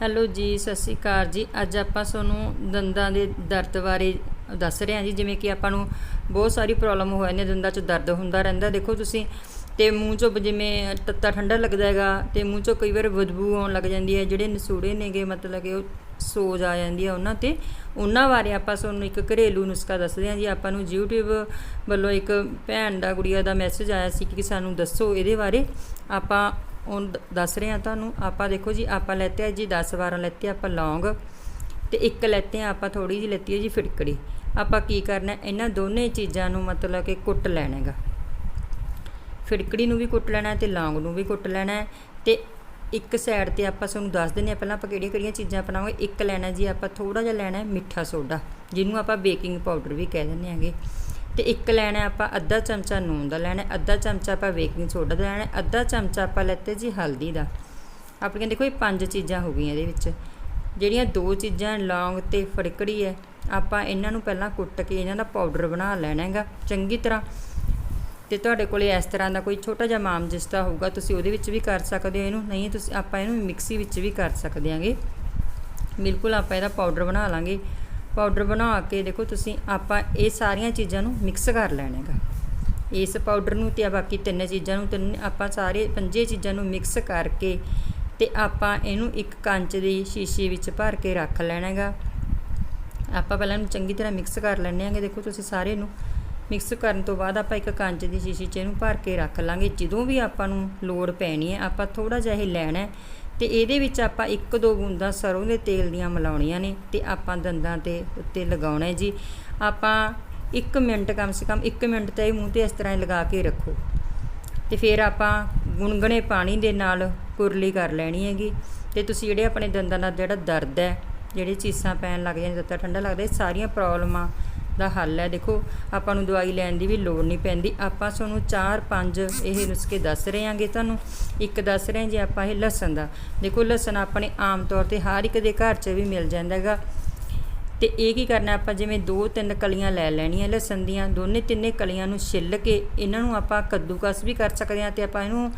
Hello ਜੀ, ਸਤਿ ਸ਼੍ਰੀ ਅਕਾਲ ਜੀ। ਅੱਜ ਆਪਾਂ ਤੁਹਾਨੂੰ ਦੰਦਾਂ ਦੇ ਦਰਦ ਬਾਰੇ ਦੱਸ ਰਹੇ ਹਾਂ ਜੀ। ਜਿਵੇਂ ਕਿ ਆਪਾਂ ਨੂੰ ਬਹੁਤ ਸਾਰੀ ਪ੍ਰੋਬਲਮ ਹੋ ਨੇ, ਦੰਦਾਂ 'ਚ ਦਰਦ ਹੁੰਦਾ ਰਹਿੰਦਾ। ਦੇਖੋ ਤੁਸੀਂ, ਤੇ ਮੂੰਹ 'ਚੋਂ ਜਿਵੇਂ ਤੱਤਾ ਠੰਡਾ ਲੱਗਦਾ ਹੈਗਾ, ਤੇ ਮੂੰਹ 'ਚੋਂ ਕਈ ਵਾਰ ਬਦਬੂ ਆਉਣ ਲੱਗ ਜਾਂਦੀ ਹੈ। ਜਿਹੜੇ ਨਸੂੜੇ ਨੇਗੇ, ਮਤਲਬ ਕਿ ਉਹ ਸੋਜ ਆ ਜਾਂਦੀ ਹੈ ਉਹਨਾਂ ਤੇ। ਉਹਨਾਂ ਬਾਰੇ ਆਪਾਂ ਤੁਹਾਨੂੰ ਇੱਕ ਘਰੇਲੂ ਨੁਸਖਾ ਦੱਸਦੇ ਹਾਂ ਜੀ। ਆਪਾਂ ਨੂੰ YouTube ਵੱਲੋਂ ਇੱਕ ਭੈਣ ਦਾ, ਗੁੜੀਆ ਦਾ ਮੈਸੇਜ ਆਇਆ ਸੀ ਕਿ ਸਾਨੂੰ ਦੱਸੋ, ਇਹਦੇ ਬਾਰੇ ਆਪਾਂ ਉਹ ਦ- ਦੱਸ ਰਹੇ ਹਾਂ ਤੁਹਾਨੂੰ, ਆਪਾਂ ਦੇਖੋ ਜੀ, ਆਪਾਂ ਲੈਤੇ ਆ ਜੀ 10 12 ਲੈਤੇ ਆਪਾਂ ਲੌਂਗ ਤੇ ਇੱਕ ਲੈਤੇ ਆ, ਆਪਾਂ ਥੋੜੀ ਜਿਹੀ ਲੈਤੀ ਹੈ ਜੀ ਫਿਟਕੜੀ ਆਪਾਂ ਕੀ ਕਰਨਾ, ਇਹਨਾਂ ਦੋਨੇ ਚੀਜ਼ਾਂ ਨੂੰ ਮਤਲਬ ਕਿ ਕੁੱਟ ਲੈਣਾ ਹੈਗਾ। ਫਿਟਕੜੀ ਨੂੰ ਵੀ ਕੁੱਟ ਲੈਣਾ ਹੈ ਤੇ ਲੌਂਗ ਨੂੰ ਵੀ ਕੁੱਟ ਲੈਣਾ ਹੈ ਤੇ ਇੱਕ ਸਾਈਡ ਤੇ ਆਪਾਂ ਤੁਹਾਨੂੰ ਦੱਸ ਦਿੰਦੇ ਹਾਂ ਪਹਿਲਾਂ ਆਪਾਂ ਕਿਹੜੀਆਂ ਕਿਹੜੀਆਂ ਚੀਜ਼ਾਂ ਅਪਣਾਵਾਂਗੇ। ਇੱਕ ਲੈਣਾ ਜੀ ਆਪਾਂ ਥੋੜਾ ਜਿਹਾ ਲੈਣਾ ਮਿੱਠਾ ਸੋਡਾ, ਜਿਹਨੂੰ ਆਪਾਂ ਬੇਕਿੰਗ ਪਾਊਡਰ ਵੀ ਕਹਿ ਦਿੰਦੇ ਹਾਂਗੇ। ਤੇ ਇੱਕ ਲੈਣਾ ਆਪਾਂ ਅੱਧਾ ਚਮਚਾ ਨੂਨ ਦਾ, ਲੈਣਾ ਅੱਧਾ ਚਮਚਾ ਆਪਾਂ ਬੇਕਿੰਗ ਸੋਡਾ ਦਾ, ਲੈਣਾ ਅੱਧਾ ਚਮਚਾ ਆਪਾਂ ਲੈਤੇ ਜੀ ਹਲਦੀ ਦਾ। ਆਪਣੀਆਂ ਦੇਖੋ ਇਹ ਪੰਜ ਚੀਜ਼ਾਂ ਹੋ ਗਈਆਂ ਇਹਦੇ ਵਿੱਚ। ਜਿਹੜੀਆਂ ਦੋ ਚੀਜ਼ਾਂ, ਲੌਂਗ ਤੇ ਫੜਕੜੀ ਹੈ, ਆਪਾਂ ਇਹਨਾਂ ਨੂੰ ਪਹਿਲਾਂ ਕੁੱਟ ਕੇ ਇਹਨਾਂ ਦਾ ਪਾਊਡਰ ਬਣਾ ਲੈਣਾ ਹੈਗਾ ਚੰਗੀ ਤਰ੍ਹਾਂ। ਤੇ ਤੁਹਾਡੇ ਕੋਲੇ ਇਸ ਤਰ੍ਹਾਂ ਦਾ ਕੋਈ ਛੋਟਾ ਜਿਹਾ ਮਾਮ ਜਿਸਤਾ ਹੋਊਗਾ, ਤੁਸੀਂ ਉਹਦੇ ਵਿੱਚ ਵੀ ਕਰ ਸਕਦੇ ਹੋ ਇਹਨੂੰ, ਨਹੀਂ ਤੁਸੀਂ ਆਪਾਂ ਇਹਨੂੰ ਮਿਕਸੀ ਵਿੱਚ ਵੀ ਕਰ ਸਕਦੇ ਹਾਂਗੇ। ਬਿਲਕੁਲ ਆਪਾਂ ਇਹਦਾ ਪਾਊਡਰ ਬਣਾ ਲਾਂਗੇ। ਪਾਊਡਰ ਬਣਾ ਕੇ ਦੇਖੋ ਤੁਸੀਂ ਆਪਾਂ ਇਹ ਸਾਰੀਆਂ ਚੀਜ਼ਾਂ ਨੂੰ ਮਿਕਸ ਕਰ ਲੈਣਾ ਹੈਗਾ ਇਸ ਪਾਊਡਰ ਨੂੰ ਤੇ ਆ ਬਾਕੀ ਤਿੰਨ ਚੀਜ਼ਾਂ ਨੂੰ ਤਿੰਨ ਆਪਾਂ ਸਾਰੇ ਪੰਜੇ ਚੀਜ਼ਾਂ ਨੂੰ ਮਿਕਸ ਕਰਕੇ ਤੇ ਆਪਾਂ ਇਹਨੂੰ ਇੱਕ ਕੰਚ ਦੀ ਸ਼ੀਸ਼ੀ ਵਿੱਚ ਭਰ ਕੇ ਰੱਖ ਲੈਣਾ ਹੈਗਾ ਆਪਾਂ ਪਹਿਲਾਂ ਇਹਨੂੰ ਚੰਗੀ ਤਰ੍ਹਾਂ ਮਿਕਸ ਕਰ ਲੈਣੇ ਆਂਗੇ ਦੇਖੋ ਤੁਸੀਂ ਸਾਰੇ ਨੂੰ ਮਿਕਸ ਕਰਨ ਤੋਂ ਬਾਅਦ ਆਪਾਂ ਇੱਕ ਕੰਚ ਦੀ ਸ਼ੀਸ਼ੀ 'ਚ ਇਹਨੂੰ ਭਰ ਕੇ ਰੱਖ ਲਾਂਗੇ। ਜਦੋਂ ਵੀ ਆਪਾਂ ਨੂੰ ਲੋੜ ਪੈਣੀ ਹੈ, ਆਪਾਂ ਥੋੜਾ ਜਿਹਾ ਇਹ ਲੈਣਾ ਤੇ ਇਹਦੇ ਵਿੱਚ ਆਪਾਂ ਇੱਕ ਦੋ ਬੂੰਦਾਂ ਸਰੋਂ ਦੇ ਤੇਲ ਦੀਆਂ ਮਿਲਾਉਣੀਆਂ ਨੇ ਤੇ ਆਪਾਂ ਦੰਦਾਂ ਤੇ ਉੱਤੇ ਲਗਾਉਣਾ ਜੀ। ਆਪਾਂ 1 ਮਿੰਟ ਕਮ ਸੇ ਕਮ 1 ਮਿੰਟ ਤੇ ਇਹ ਮੂੰਹ ਤੇ ਇਸ ਤਰ੍ਹਾਂ ਹੀ ਲਗਾ ਕੇ ਰੱਖੋ। ਤੇ ਫਿਰ ਆਪਾਂ ਗੁਨਗੁਣੇ ਪਾਣੀ ਦੇ ਨਾਲ ਕੁਰਲੀ ਕਰ ਲੈਣੀ ਹੈਗੀ। ਤੇ ਤੁਸੀਂ ਜਿਹੜੇ ਆਪਣੇ ਦੰਦਾਂ ਦਾ ਜਿਹੜਾ ਦਰਦ ਹੈ, ਜਿਹੜੇ ਚੀਸਾਂ ਪੈਣ ਲੱਗ ਜਾਂਦੀਆਂ ਦਿੱਤਾ ਠੰਡਾ ਲੱਗਦਾ, ਇਹ ਸਾਰੀਆਂ ਪ੍ਰੋਬਲਮਾਂ ਦਾ ਹੱਲ ਹੈ। ਦੇਖੋ, ਆਪਾਂ ਨੂੰ ਦਵਾਈ ਲੈਣ ਦੀ ਵੀ ਲੋੜ ਨਹੀਂ ਪੈਂਦੀ। ਆਪਾਂ ਤੁਹਾਨੂੰ 4-5 ਇਹ ਨੁਸਖੇ ਦੱਸ ਰਹੇ ਹਾਂਗੇ ਤੁਹਾਨੂੰ। ਇੱਕ ਦੱਸ ਰਹੇ ਹਾਂ ਜੀ ਆਪਾਂ ਇਹ ਲਸਣ ਦਾ। ਦੇਖੋ, ਲਸਣ ਆਪਣੇ ਆਮ ਤੌਰ ਤੇ ਹਰ ਇੱਕ ਦੇ ਘਰ 'ਚ ਵੀ ਮਿਲ ਜਾਂਦਾ ਹੈਗਾ। ਤੇ ਇਹ ਕੀ ਕਰਨਾ ਆਪਾਂ, ਜਿਵੇਂ ਦੋ, ਤਿੰਨ ਕਲੀਆਂ ਲੈ ਲੈਣੀਆਂ ਲਸਣ ਦੀਆਂ, ਦੋਨੇ ਤਿੰਨੇ ਕਲੀਆਂ ਨੂੰ ਛਿੱਲ ਕੇ ਇਹਨਾਂ ਨੂੰ ਆਪਾਂ ਕੱਦੂਕਸ ਵੀ ਕਰ ਸਕਦੇ ਹਾਂ ਤੇ ਆਪਾਂ ਇਹਨੂੰ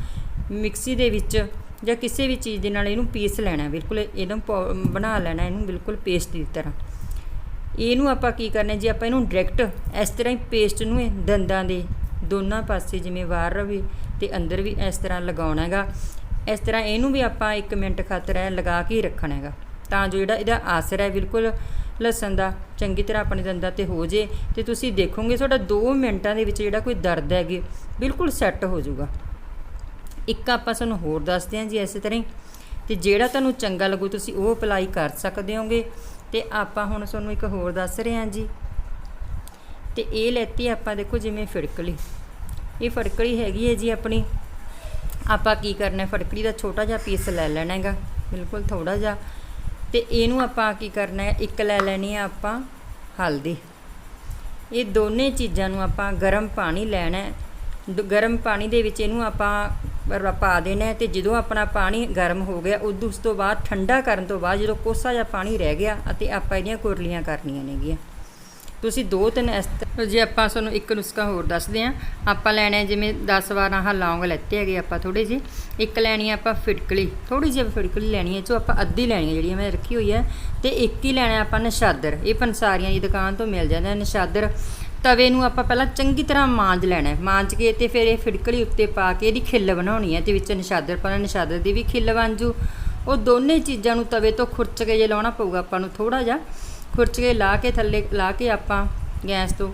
ਮਿਕਸੀ ਦੇ ਵਿੱਚ ਜਾਂ ਕਿਸੇ ਵੀ ਚੀਜ਼ ਦੇ ਨਾਲ ਇਹਨੂੰ ਪੀਸ ਲੈਣਾ ਬਿਲਕੁਲ ਇਹਨੂੰ ਪਾਊ- ਬਣਾ ਲੈਣਾ ਇਹਨੂੰ ਬਿਲਕੁਲ ਪੇਸਟ ਦੀ ਤਰ੍ਹਾਂ। ਇਹਨੂੰ ਆਪਾਂ ਕੀ ਕਰਨਾ, ਜੇ ਆਪਾਂ ਇਹਨੂੰ ਡਾਇਰੈਕਟ ਇਸ ਤਰ੍ਹਾਂ ਹੀ ਪੇਸਟ ਨੂੰ ਦੰਦਾਂ ਦੇ ਦੋਨਾਂ ਪਾਸੇ ਜਿਵੇਂ ਬਾਹਰ ਵੀ ਤੇ ਅੰਦਰ ਵੀ ਇਸ ਤਰ੍ਹਾਂ ਲਗਾਉਣਾ ਹੈਗਾ, ਇਸ ਤਰ੍ਹਾਂ ਇਹਨੂੰ ਵੀ ਆਪਾਂ 1 ਮਿੰਟ ਖਾਤਰ ਇਹ ਲਗਾ ਕੇ ਹੀ ਰੱਖਣਾ ਹੈਗਾ। ਤਾਂ ਜੋ ਜਿਹੜਾ ਇਹਦਾ ਆਸਰ ਹੈ ਬਿਲਕੁਲ ਲਸਣ ਦਾ, ਚੰਗੀ ਤਰ੍ਹਾਂ ਆਪਣੇ ਦੰਦਾਂ ਤੇ ਹੋ ਜੇ ਤੇ ਤੁਸੀਂ ਦੇਖੋਗੇ ਤੁਹਾਡਾ 2 ਮਿੰਟਾਂ ਦੇ ਵਿੱਚ ਜਿਹੜਾ ਕੋਈ ਦਰਦ ਹੈਗੇ, ਬਿਲਕੁਲ ਸੈੱਟ ਹੋ ਜਾਊਗਾ। ਇੱਕ ਆਪਾਂ ਤੁਹਾਨੂੰ ਹੋਰ ਦੱਸਦੇ ਹਾਂ ਜੀ ਇਸੇ ਤਰ੍ਹਾਂ ਹੀ, ਤੇ ਜਿਹੜਾ ਤੁਹਾਨੂੰ ਚੰਗਾ ਲੱਗੂ ਤੁਸੀਂ ਉਹ ਅਪਲਾਈ ਕਰ ਸਕਦੇ ਹੋਗੇ। ਤੇ ਆਪਾਂ ਹੁਣ ਤੁਹਾਨੂੰ ਇੱਕ ਹੋਰ ਦੱਸ ਰਹੇ ਹਾਂ ਜੀ। ਤੇ ਇਹ ਲੈਤੀ ਆਪਾਂ ਦੇਖੋ ਜਿਵੇਂ ਫਿੜਕਲੀ। ਇਹ ਫੜਕਲੀ ਹੈਗੀ ਹੈ ਜੀ ਆਪਣੀ। ਆਪਾਂ ਕੀ ਕਰਨਾ ਹੈ, ਫੜਕੜੀ ਦਾ ਛੋਟਾ ਜਿਹਾ ਪੀਸ ਲੈ ਲੈਣਾ ਹੈਗਾ ਬਿਲਕੁਲ ਥੋੜਾ ਜਿਹਾ। ਤੇ ਇਹਨੂੰ ਆਪਾਂ ਕੀ ਕਰਨਾ ਹੈ ਇੱਕ ਲੈ ਲੈਣੀ ਹੈ ਆਪਾਂ ਹਲਦੀ। ਇਹ ਦੋਨੇ ਚੀਜ਼ਾਂ ਨੂੰ ਆਪਾਂ ਗਰਮ ਪਾਣੀ ਲੈਣਾ ਗਰਮ ਪਾਣੀ ਦੇ ਵਿੱਚ ਇਹਨੂੰ ਆਪਾਂ ਪਾ ਦੇਣਾ ਹੈ ਤੇ ਜਦੋਂ ਆਪਣਾ ਪਾਣੀ ਗਰਮ ਹੋ ਗਿਆ, ਉਦੋਂ, ਉਸ ਤੋਂ ਬਾਅਦ ਠੰਡਾ ਕਰਨ ਤੋਂ ਬਾਅਦ ਜਦੋਂ ਕੋਸਾ ਜਿਹਾ ਪਾਣੀ ਰਹਿ ਗਿਆ ਅਤੇ ਆਪਾਂ ਇਹਦੀਆਂ ਕੁਰਲੀਆਂ ਕਰਨੀਆਂ ਨੇਗੀਆਂ। ਤੁਸੀਂ ਦੋ ਤਿੰਨ ਇਸ ਤਰ੍ਹਾਂ ਜੇ ਆਪਾਂ ਤੁਹਾਨੂੰ ਇੱਕ ਨੁਸਖਾ ਹੋਰ ਦੱਸਦੇ ਹਾਂ। ਆਪਾਂ ਲੈਣਾ ਜਿਵੇਂ 10 ਵਾਰ ਆਹ ਲੌਂਗ ਲੈਤੇ ਹੈਗੇ ਆਪਾਂ ਥੋੜੇ ਜਿਹੇ। ਇੱਕ ਲੈਣੀ ਹੈ ਆਪਾਂ ਫਿਟਕਲੀ ਥੋੜੀ ਜਿਹੀ ਫਿਟਕਲੀ ਲੈਣੀ ਹੈ, ਜੋ ਆਪਾਂ ਅੱਧੀ ਲੈਣੀ ਹੈ ਜਿਹੜੀ ਮੈਂ ਰੱਖੀ ਹੋਈ ਹੈ। ਤੇ ਇੱਕ ਹੀ ਲੈਣਾ ਆਪਾਂ ਨਸ਼ਾਦਰ, ਇਹ ਪੰਸਾਰੀਆਂ ਦੀ ਦੁਕਾਨ ਤੋਂ ਮਿਲ ਜਾਂਦਾ ਨਸ਼ਾਦਰ ਤਵੇ ਨੂੰ ਆਪਾਂ ਪਹਿਲਾਂ ਚੰਗੀ ਤਰ੍ਹਾਂ ਮਾਂਜ ਲੈਣਾ ਮਾਂਜ ਕੇ ਤੇ ਫਿਰ ਇਹ ਫਿੜਕਲੀ ਉੱਤੇ ਪਾ ਕੇ ਇਹਦੀ ਖਿੱਲ ਬਣਾਉਣੀ ਹੈ ਤੇ ਵਿੱਚ ਨਸ਼ਾਦਰ ਪਾਣਾ ਨਸ਼ਾਦਰ ਦੀ ਵੀ ਖਿੱਲ ਬਣ ਜੂ। ਉਹ ਦੋਨੇ ਚੀਜ਼ਾਂ ਨੂੰ ਤਵੇ ਤੋਂ ਖੁਰਚ ਕੇ ਜੇ ਲਾਉਣਾ ਪਊਗਾ ਆਪਾਂ ਨੂੰ ਥੋੜਾ ਜਿਹਾ, ਖੁਰਚ ਕੇ ਲਾ ਕੇ ਥੱਲੇ, ਲਾ ਕੇ ਆਪਾਂ ਗੈਸ ਤੋਂ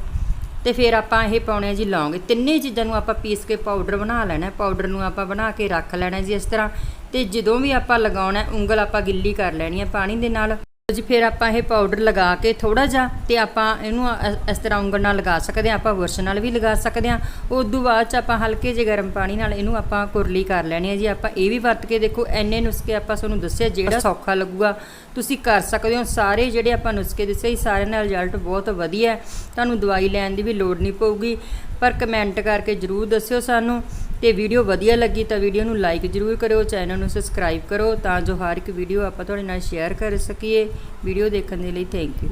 ਤੇ ਫਿਰ ਆਪਾਂ ਇਹ ਪਾਉਣੇ ਆ ਜੀ ਲੌਂਗ। ਤਿੰਨੇ ਚੀਜ਼ਾਂ ਨੂੰ ਆਪਾਂ ਪੀਸ ਕੇ ਪਾਊਡਰ ਬਣਾ ਲੈਣਾ ਪਾਊਡਰ ਨੂੰ ਆਪਾਂ ਬਣਾ ਕੇ ਰੱਖ ਲੈਣਾ ਜੀ ਇਸ ਤਰ੍ਹਾਂ ਤੇ ਜਦੋਂ ਵੀ ਆਪਾਂ ਲਗਾਉਣਾ ਉਂਗਲ ਆਪਾਂ ਗਿੱਲੀ ਕਰ ਲੈਣੀ ਹੈ ਪਾਣੀ ਦੇ ਨਾਲ। ਜੀ ਫਿਰ ਆਪਾਂ ਇਹ ਪਾਊਡਰ ਲਗਾ ਕੇ ਥੋੜਾ ਜਿਹਾ ਤੇ ਆਪਾਂ ਇਹਨੂੰ ਇਸ ਤਰ੍ਹਾਂ ਉਂਗਲ ਨਾਲ ਲਗਾ ਸਕਦੇ ਹਾਂ ਆਪਾਂ ਬੁਰਸ਼ ਨਾਲ ਵੀ ਲਗਾ ਸਕਦੇ ਹਾਂ। ਉਦੋਂ ਬਾਅਦ ਚ ਆਪਾਂ ਹਲਕੇ ਜਿਹੇ ਗਰਮ ਪਾਣੀ ਨਾਲ ਇਹਨੂੰ ਆਪਾਂ ਕੁਰਲੀ ਕਰ ਲੈਣੀ ਹੈ ਜੀ। ਆਪਾਂ ਇਹ ਵੀ ਵਰਤ ਕੇ ਦੇਖੋ ਐਨੇ ਨੁਸਖੇ ਆਪਾਂ ਤੁਹਾਨੂੰ ਦੱਸਿਆ ਜਿਹੜਾ ਸੌਖਾ ਲੱਗੂਗਾ ਤੁਸੀਂ ਕਰ ਸਕਦੇ ਹੋ। ਸਾਰੇ ਜਿਹੜੇ ਆਪਾਂ ਨੁਸਖੇ ਦੱਸੇ ਸੀ ਸਾਰਿਆਂ ਦਾ ਰਿਜ਼ਲਟ ਬਹੁਤ ਵਧੀਆ ਤੁਹਾਨੂੰ ਦਵਾਈ ਲੈਣ ਦੀ ਵੀ ਲੋੜ ਨਹੀਂ ਪਊਗੀ। ਪਰ ਕਮੈਂਟ ਕਰਕੇ ਜਰੂਰ ਦੱਸਿਓ ਸਾਨੂੰ। ਤੇ ਵੀਡੀਓ ਵਧੀਆ ਲੱਗੀ ਤਾਂ ਵੀਡੀਓ ਨੂੰ ਲਾਈਕ ਜਰੂਰ ਕਰਿਓ ਚੈਨਲ ਨੂੰ ਸਬਸਕ੍ਰਾਈਬ ਕਰੋ ਤਾਂ ਜੋ ਹਰ ਇੱਕ ਵੀਡੀਓ ਆਪਾਂ ਤੁਹਾਡੇ ਨਾਲ ਸ਼ੇਅਰ ਕਰ ਸਕੀਏ। ਵੀਡੀਓ ਦੇਖਣ ਦੇ ਲਈ ਥੈਂਕ ਯੂ